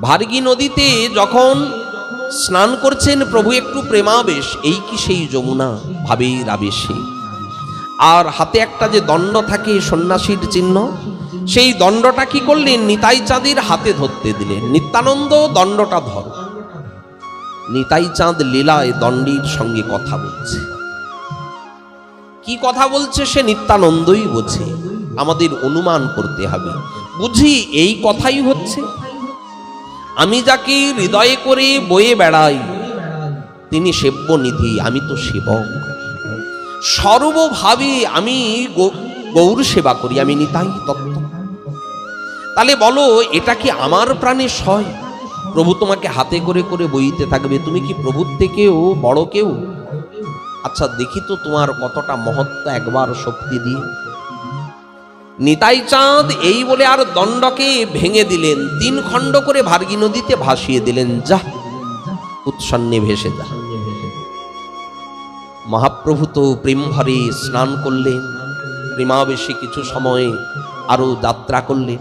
ভার্গী নদীতে যখন স্নান করছেন প্রভু, একটু প্রেমাবেশ, এই কি সেই যমুনা? ভাবের আবেশে আর হাতে একটা যে দণ্ড থাকে, সন্ন্যাসীর চিহ্ন, সেই দণ্ডটা কি করলেন? নিতাই চাঁদের হাতে ধরতে দিলেন। নিত্যানন্দ, দণ্ডটা ধর। নিতাই চাঁদ লীলায় দণ্ডীর সঙ্গে কথা বলছে। কি কথা বলছে সে নিত্যানন্দই বোঝে। আমাদের অনুমান করতে হবে। বুঝি এই কথাই হচ্ছে? আমি যাকে হৃদয়ে করে বয়ে বেড়াই, তিনি সেব্য নিধি আমি তো সেবক। সর্বভাবে আমি গৌর সেবা করি, আমি নিতাই তত্ত্ব তাহলে বলো, এটা কি আমার প্রাণে সয়? প্রভু তোমাকে হাতে করে করে বইতে থাকবে, তুমি কি প্রভুর থেকেও বড় কেউ? আচ্ছা দেখি তো তোমার কতটা মহত্ব একবার শক্তি দিয়ে। নিতাই চাঁদ এই বলে আর দণ্ডকে ভেঙে দিলেন। তিন খণ্ড করে ভার্গী নদীতে ভাসিয়ে দিলেন। যা, উৎসন্নে ভেসে যা। মহাপ্রভু তো প্রেমভরে স্নান করলেন। প্রেমাবেশে কিছু সময় আরও যাত্রা করলেন।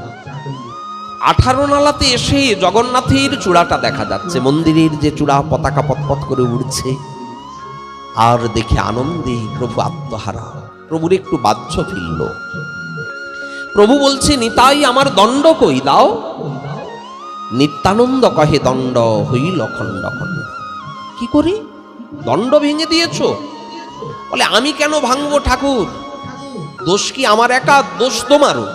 আঠারো নালাতে এসে জগন্নাথের চূড়াটা দেখা যাচ্ছে। মন্দিরের যে চূড়া পতাকা পতপত করে উড়ছে। আর দেখে আনন্দে প্রভু আত্মহারা। প্রভুর একটু বাহ্য ফিরল। প্রভু বলছে, নিতাই আমার দণ্ড কই? দাও। নিত্যানন্দ কহে, দণ্ড হইল খণ্ড খণ্ড। কি করি? দণ্ড ভেঙে দিয়েছ। বলে, আমি কেন ভাঙবো ঠাকুর? দোষ কি আমার একা? দোষ তোমারও।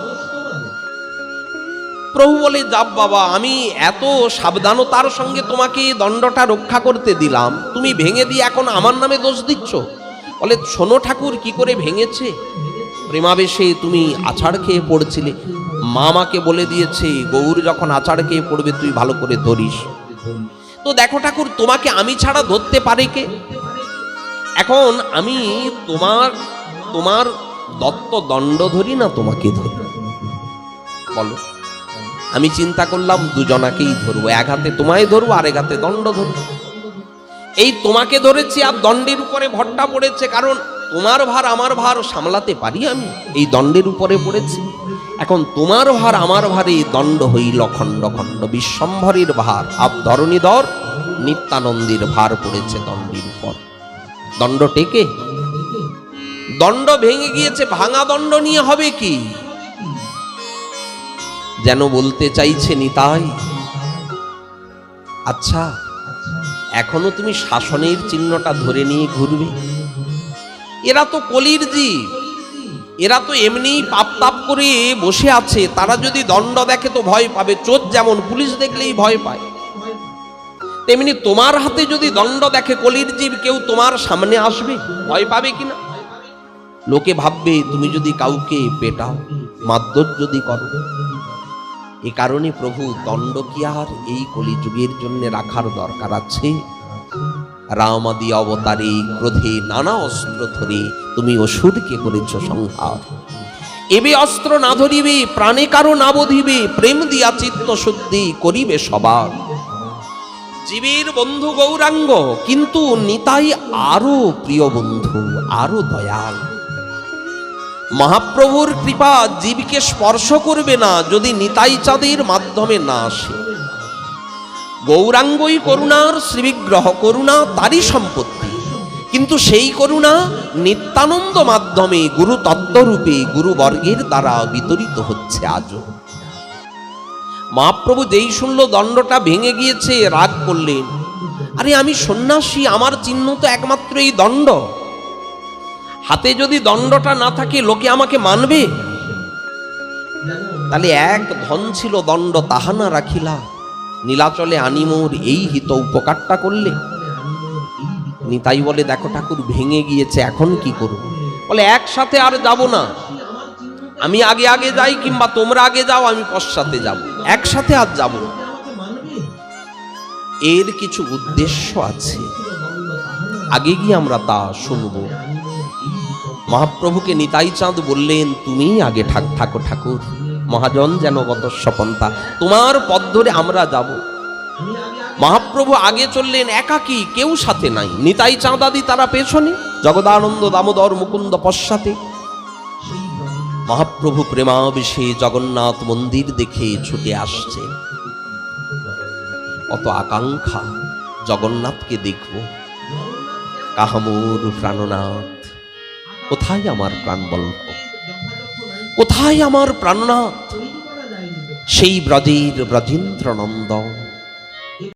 প্রভু বলে, যাব বাবা, আমি এত সাবধানতার সঙ্গে তোমাকে দণ্ডটা রক্ষা করতে দিলাম। তুমি ভেঙে দিয়ে এখন আমার নামে দোষ দিচ্ছ? বলে, শোনো ঠাকুর, কি করে ভেঙেছে? প্রেমাবেশে তুমি আছাড় খেয়ে পড়ছিলে। মা আমাকে বলে দিয়েছে, গৌর যখন আছাড় খেয়ে পড়বে, তুই ভালো করে ধরিস। তো দেখো ঠাকুর, তোমাকে আমি ছাড়া ধরতে পারে কে? এখন আমি তোমার তোমার দত্ত দণ্ড ধরি না, তোমাকে ধরি। বলো। আমি চিন্তা করলাম, দুজনাকেই ধরবো। এক হাতে তোমায় ধরবো আর এক হাতে দণ্ড ধরবো। এই তোমাকে ধরেছি, আর দণ্ডের উপরে ভরটা পড়েছে, কারণ তোমার ভার আমার ভার সামলাতে পারি আমি? এই দণ্ডের উপরে পড়েছি। এখন তোমার ভার আমার ভারে দণ্ড হইল খণ্ড খণ্ড। বিশ্বম্ভরের ভার, আপ ধরণীধর নিত্যানন্দের ভার পড়েছে দণ্ডের উপর। দণ্ড টেকে? দণ্ড ভেঙে গিয়েছে, ভাঙা দণ্ড নিয়ে হবে কি? যেন বলতে চাইছে নিতাই আচ্ছা এখনও তুমি শাসনের চিহ্নটা ধরে নিয়ে ঘুরবে? এরা তো কলির জীব এরা তো এমনি পাপ তাপ করে বসে আছে। তারা যদি দণ্ড দেখে তো ভয় পাবে। চোর যেমন, পুলিশ দেখলেই ভয় পায়। তেমনি তোমার হাতে যদি দণ্ড দেখে কলির জীব, কেউ তোমার সামনে আসবে? ভয় পাবে কিনা? লোকে ভাববে, তুমি যদি কাউকে পেটাও, মারধর যদি করো। এ কারণে প্রভু, দণ্ড কি আর এই কলিযুগের জন্য রাখার দরকার আছে? রামাদি অবতারে, ক্রোধে নানা অস্ত্র ধরে তুমি অসুরকে করেছ সংহার। এবে অস্ত্র না ধরিবে, প্রাণে কারও না বধিবে, প্রেম দিয়া চিত্ত শুদ্ধি করিবে সবার। জীবের বন্ধু গৌরাঙ্গ, কিন্তু নিতাই আরও প্রিয় বন্ধু, আরও দয়াল। মহাপ্রভুর কৃপা জীবকে স্পর্শ করবে না, যদি নিতাই চাঁদের মাধ্যমে না আসে। গৌরাঙ্গই করুণার শ্রীবিগ্রহ করুণা তারই সম্পত্তি। কিন্তু সেই করুণা নিত্যানন্দ মাধ্যমে গুরু তত্ত্বরূপে গুরুবর্গের দ্বারা বিতরিত হচ্ছে আজও। মহাপ্রভু যেই শুনল দণ্ডটা ভেঙে গিয়েছে, রাগ করলেন, আরে আমি সন্ন্যাসী, আমার চিহ্ন তো একমাত্র এই দণ্ড। হাতে যদি দণ্ডটা না থাকে, লোকে আমাকে মানবে? তাহলে এক ধন ছিল দণ্ড, তাহা না রাখিলা। নীলাচলে আনিমোর এই হিত উপকারটা করলে? নিতাই বলে, দেখো ঠাকুর, ভেঙে গিয়েছে, এখন কি করব? বলে, একসাথে আর যাব না। আমি আগে আগে যাই, কিংবা তোমরা আগে যাও, আমি পশ্চাতে যাব। একসাথে আর যাব না। এর কিছু উদ্দেশ্য আছে। আগে গিয়ে আমরা তা শুনব। মহাপ্রভুকে নিতাই চাঁদ বললেন তুমি আগে ঠাক থাকো ঠাকুর। মহাজন যেন গত স্বপন্থা তোমার পথ ধরে আমরা যাব। মহাপ্রভু আগে চললেন একাকী, কেউ সাথে নাই। নিতাই চাঁদাদি তারা পেছনে, জগদানন্দ দামোদর মুকুন্দ পশ্চাতে। মহাপ্রভু প্রেমাবেশে জগন্নাথ মন্দির দেখে ছুটে আসছে। অত আকাঙ্ক্ষা জগন্নাথকে দেখব। কাহামুর প্রাণনাথ, কোথায় আমার প্রাণবল্লভ? কোথায় আমার প্রাণনাথ সেই ব্রজের ব্রজেন্দ্র নন্দন